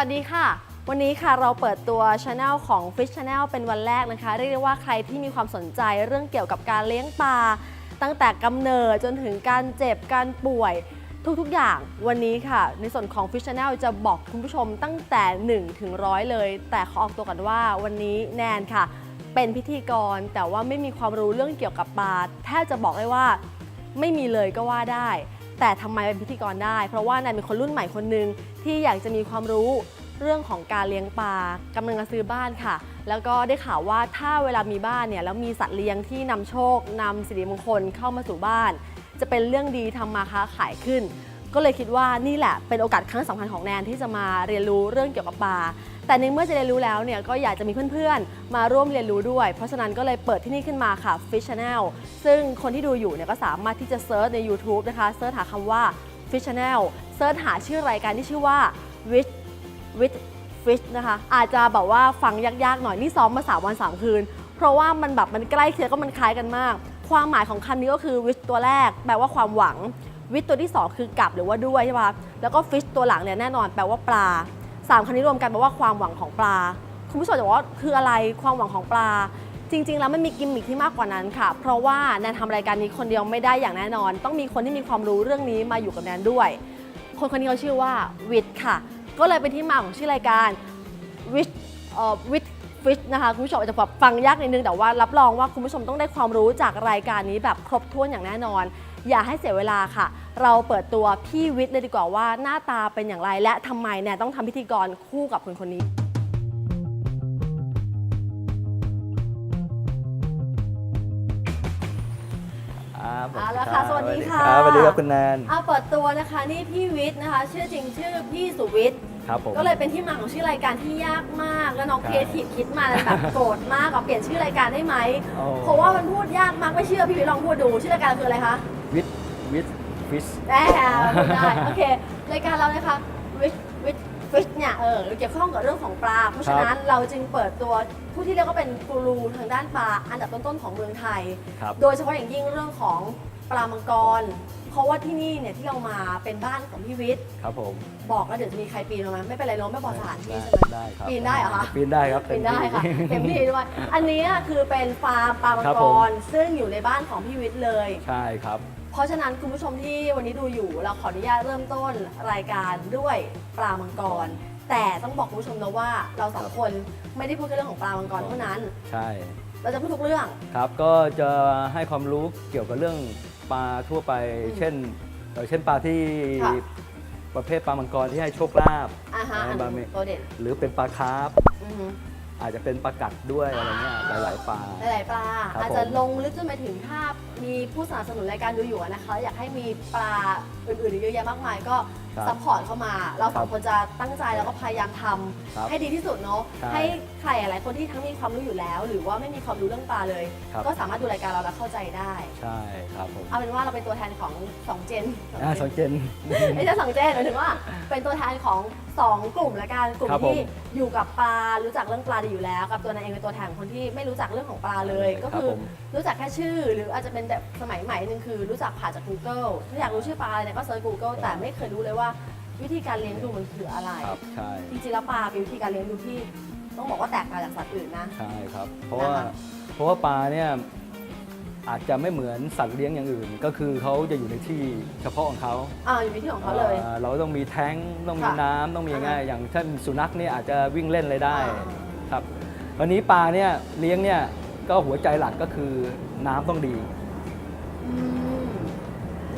สวัสดีค่ะ วันนี้ค่ะเราเปิดตัวช anel ของ Fish Channel เป็นวันแรกนะคะ เรียกได้ว่าใครที่มีความสนใจเรื่องเกี่ยวกับการเลี้ยงปลาตั้งแต่กำเนิดจนถึงการเจ็บการป่วยทุกๆ อย่างวันนี้ค่ะ ในส่วนของ Fish Channel จะบอกคุณผู้ชมตั้งแต่1ถึงร้อยเลย แต่ขอออกตัวก่อนว่าวันนี้แนนค่ะ เป็นพิธีกรแต่ว่าไม่มีความรู้เรื่องเกี่ยวกับปลาแทบจะบอกได้ว่า ไม่มีเลยก็ว่าได้ แต่ทำไมเป็นพิธีกรได้ เพราะว่านายเป็นคนรุ่นใหม่คนหนึ่งที่อยากจะมีความรู้เรื่องของการเลี้ยงปลากำลังจะซื้อบ้านค่ะ แล้วก็ได้ข่าวว่าถ้าเวลามีบ้านเนี่ยแล้วมีสัตว์เลี้ยงที่นำโชคนำสิริมงคลเข้ามาสู่บ้าน จะเป็นเรื่องดีทำมาค้าขายขึ้น ก็เลยคิดว่านี่แหละเป็นโอกาสครั้งสำคัญของแนนที่จะมาเรียนรู้เรื่องเกี่ยวกับปลาแต่ในเมื่อจะเรียนรู้แล้วเนี่ยก็อยากจะมีเพื่อนๆ มาร่วมเรียนรู้ด้วย เพราะฉะนั้นก็เลยเปิดที่นี่ขึ้นมาค่ะ Fish Channel ซึ่งคนที่ดูอยู่เนี่ยก็สามารถที่จะเซิร์ชใน YouTube นะคะเซิร์ชหาคำว่า Fish Channel เซิร์ชหาชื่อรายการที่ชื่อว่า With with Fish นะคะ อาจจะแบบว่าฟังยากๆหน่อยนี่ซ้อมมา3วัน 3 คืน เพราะว่ามันแบบมันใกล้เคียงก็มันคล้ายกันมาก ความหมายของคำนี้ก็คือ wish ตัวแรก แปลว่าความหวัง wish ตัวที่ 2 คือกับหรือว่าด้วยใช่ปะแล้วก็ fish ตัวหลังเนี่ยแน่นอนแปลว่าปลาสามคำนี้รวมกันแปลว่าความหวังของปลา คุณผู้ชมจะบอกว่าคืออะไรความหวังของปลา จริง ๆ แล้วมันมีกิมมิคที่มากกว่านั้นค่ะ เพราะว่าแนนทำรายการนี้คนเดียวไม่ได้อย่างแน่นอน ต้องมีคนที่มีความรู้เรื่องนี้มาอยู่กับแนนด้วย คนคนนี้เขาชื่อว่าวิทค่ะ ก็เลยเป็นที่มาของชื่อรายการวิทเอ่อวิทฟิชนะคะคุณผู้ชมอาจจะแบบฟังยากนิดนึงแต่ว่ารับรองว่าคุณผู้ชมต้องได้ความรู้จากรายการนี้แบบครบถ้วนอย่างแน่นอน อย่าให้เสียเวลาค่ะ เราเปิดตัวพี่วิทย์เลยดีกว่าว่าหน้าตาเป็นอย่างไร และทำไมเนี่ยต้องทำพิธีกรคู่กับคนคนนี้ ครับผมเอาละค่ะสวัสดีค่ะรับสวัสดีครับคุณแนนเอาเปิดตัวนะคะนี่พี่วิทย์นะคะ ชื่อจริงชื่อพี่สุวิทย์ครับผมก็เลยเป็นที่มาของชื่อรายการที่ยากมาก แล้วน้องใช่เคทีฟคิดมาแบบโกรธมากก็เปลี่ยนชื่อรายการได้ไหมโอ้เพราะว่ามันพูดยากมากไม่เชื่อพี่วิทย์ลองพูดดูชื่อรายการคืออะไรคะวิทวิทฟิชแหมพูดได้โอเครายการเรานะคะวิทวิท ฟิชเนี่ยเออเกี่ยวข้องกับเรื่องของปลา เพราะฉะนั้นเราจึงเปิดตัวผู้ที่เรียกว่าเป็นกูรูทางด้านปลาอันดับต้นๆของเมืองไทย ครับ โดยเฉพาะอย่างยิ่งเรื่องของปลามังกร เพราะว่าที่นี่เนี่ยที่เรามาเป็นบ้านของพี่วิทย์ครับผมบอกแล้วเดี๋ยวจะมีใครปีนลงมาไม่เป็นไรเน้องไม่บอกสถานที่ได้ใช่ไหมได้ครับปีนได้เหรอคะ ปีนได้ครับเป็นได้ค่ะต็มที่ เต็มที่ด้วย อันนี้คือเป็นฟาร์มปลามังครับกผม ร ซึ่งอยู่ในบ้านของพี่วิทย์เลย ใช่ครับเพ ราะฉะนั้นคุณผู้ชมที่วันนี้ดูอยู่เราขออนุญาตเริ่มต้นรายการด้วยปลามังกร แต่ต้องบอกคุณผู้ชมนะว่าเราสองคนไม่ได้พูดแค่เรื่องของปลามังกรเท่านั้น ใช่เราจะพูดทุกเรื่อง ครับก็จะให้ความรู้เกี่ยวกับเรื่องปลาทั่วไป อืมเช่นเอ่อเช่นปลาที่ค่ะ ประเภทปลามังกรที่ให้โชคลาภอาหารบะหมี่ตัวเด่นหรือเป็นปลาคาร์ฟอือฮึ อาจจะเป็นปลากัดด้วยอะไรเงี้ยหลายๆปลา หลายๆปลา ครับอาจจะผม ลงลึกจนไปถึงถ้ามีผู้สนับสนุนรายการดูอยู่นะคะ อยากให้มีปลาอื่นๆอีกเยอะแยะมากมายก็ ครับซัพพอร์ตเข้ามา เราสองครับคนจะตั้งใจแล้วก็พยายามทำครับให้ดีที่สุดเนาะใช่ให้ใครหลายคนที่ทั้งมีความรู้อยู่แล้ว หรือว่าไม่มีความรู้เรื่องปลาเลย ครับ ก็สามารถดูรายการเราแล้วเข้าใจได้ ใช่ครับผมเอาเป็นว่าเราเป็นตัวแทนของสองเจน อ่าสองเจน ไม่ใช่สองเจนหมายถึงว่าเป็นตัวแทนของสองกลุ่มละกันกลุ่มครับผมที่อยู่กับปลารู้จักเรื่องปลาดีอยู่แล้ว กับตัวนายเองเป็นตัวแทนของคนที่ไม่รู้จักเรื่องของปลาเลยก็ครับคือผมรู้จักแค่ชื่อ หรืออาจจะเป็นแบบสมัยใหม่นึงคือรู้จักผ่านจาก Google ถ้าอยากรู้ชื่อปลาอะไรเนี่ยก็เซิร์ช Google แต่ไม่เคยรู้เลยว่าวิธีการเลี้ยงดูมันคืออะไร ครับใช่จริงๆแล้วปลาเป็นวิธีการเลี้ยงดูที่ ต้องบอกว่าแตกต่างจากสัตว์อื่นนะ ใช่ครับ เพราะว่านะคะ เพราะว่าปลาเนี่ยอาจจะไม่เหมือนสัตว์เลี้ยงอย่างอื่น ก็คือเขาจะอยู่ในที่เฉพาะของเขาอ่าอยู่ในที่ของเขาเลย อ่าเราต้องมีแท้งต้องมีค่ะน้ำต้องมีอย่างเงี้ยอ่าฮะอย่างเช่นสุนัขเนี่ยอาจจะวิ่งเล่นเลยได้อ่า ครับวันนี้ปลาเนี่ยเลี้ยงเนี่ยก็หัวใจหลักก็คือน้ำต้องดี อืม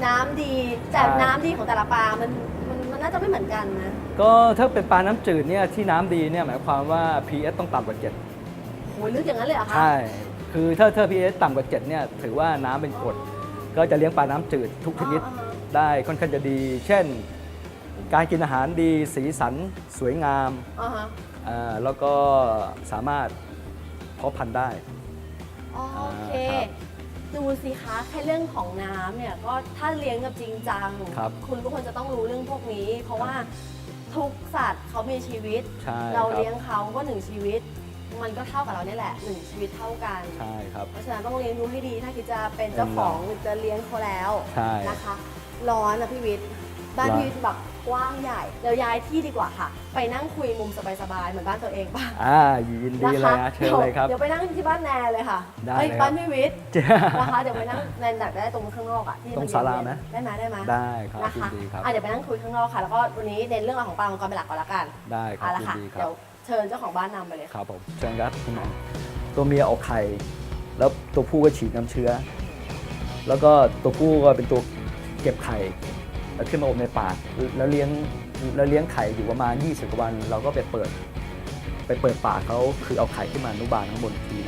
น้ำดีแต่ใช่น้ำดีของแต่ละปลามันมันมันน่าจะไม่เหมือนกันนะ ก็ถ้าเป็นปลาน้ำจืดเนี่ยที่น้ำดีเนี่ยหมายความว่า pH ต้องต่ำกว่า7โหลึกอย่างนั้นเลยเหรอคะ ใช่ คือถ้าถ้า pH ต่ำกว่า7เนี่ยถือว่าน้ำเป็นกรดก็จะเลี้ยงปลาน้ำจืดทุกชนิดอ่าอ่าได้ค่อนข้างจะดี เช่น การกินอาหารดีสีสันสวยงามอ่าฮะอ่าแล้วก็สามารถเพาะพันธุ์ได้ อ๋อโอเคครับ ดูสิคะแค่เรื่องของน้ำเนี่ยก็ถ้าเลี้ยงกับจริงจังครับคุณก็ควรจะต้องรู้เรื่องพวกนี้ เพราะว่าทุกสัตว์เขามีชีวิต ใช่เราครับ เลี้ยงเขาก็หนึ่งชีวิต มันก็เท่ากับเราเนี่ยแหละหนึ่งชีวิตเท่ากัน ใช่ครับ เพราะฉะนั้นต้องเลี้ยงดูให้ดีถ้าคิดจะเป็นเจ้าของหรือจะเลี้ยงเขาแล้วใช่นะคะ ร้อนนะพี่วิทย์บ้านร้อน พี่วิทย์แบบกว้างใหญ่เราย้ายที่ดีกว่าค่ะ ไปนั่งคุยมุมสบายๆเหมือนบ้านตัวเองป่ะอ่ายินดีเลยนะเชิญเลยครับ เดี๋ยวไปนั่งที่บ้านแนนเลยค่ะได้อ้เลยครับบ้านพี่วิทย์นะคะเดี๋ยวไปนั่งแนนดักได้ตรงข้างนอกอะที่ตรงนศาลาไหมได้ไหมได้ไหมได้ครับนะยินคะดีครับอะเดี๋ยวไปนั่งคุยข้างนอกค่ะแล้วก็วันนี้เน้นเรื่องราวของปลามังกรเป็นหลักก่อนละกันได้ครัเอาบละยินค่ะดีครัเดี๋บยวเชิญเจ้าของบ้านนำไปเลยคค่ะรับผมเชิญครับคุณหมอตัวเมียออกไข่แล้วตัวผู้ก็ฉีดน้ำเชื้อ แล้วก็ตัวผู้ก็เป็นตัวเก็บไข่ แล้วขึ้นมาอบในป่าแล้วเลี้ยงแล้วเลี้ยงไข่อยู่ประมาณ 20กว่าวัน เราก็ไปเปิด ไปเปิดป่าเขาคือเอาไข่ขึ้นมาอนุบาลข้างบนทีน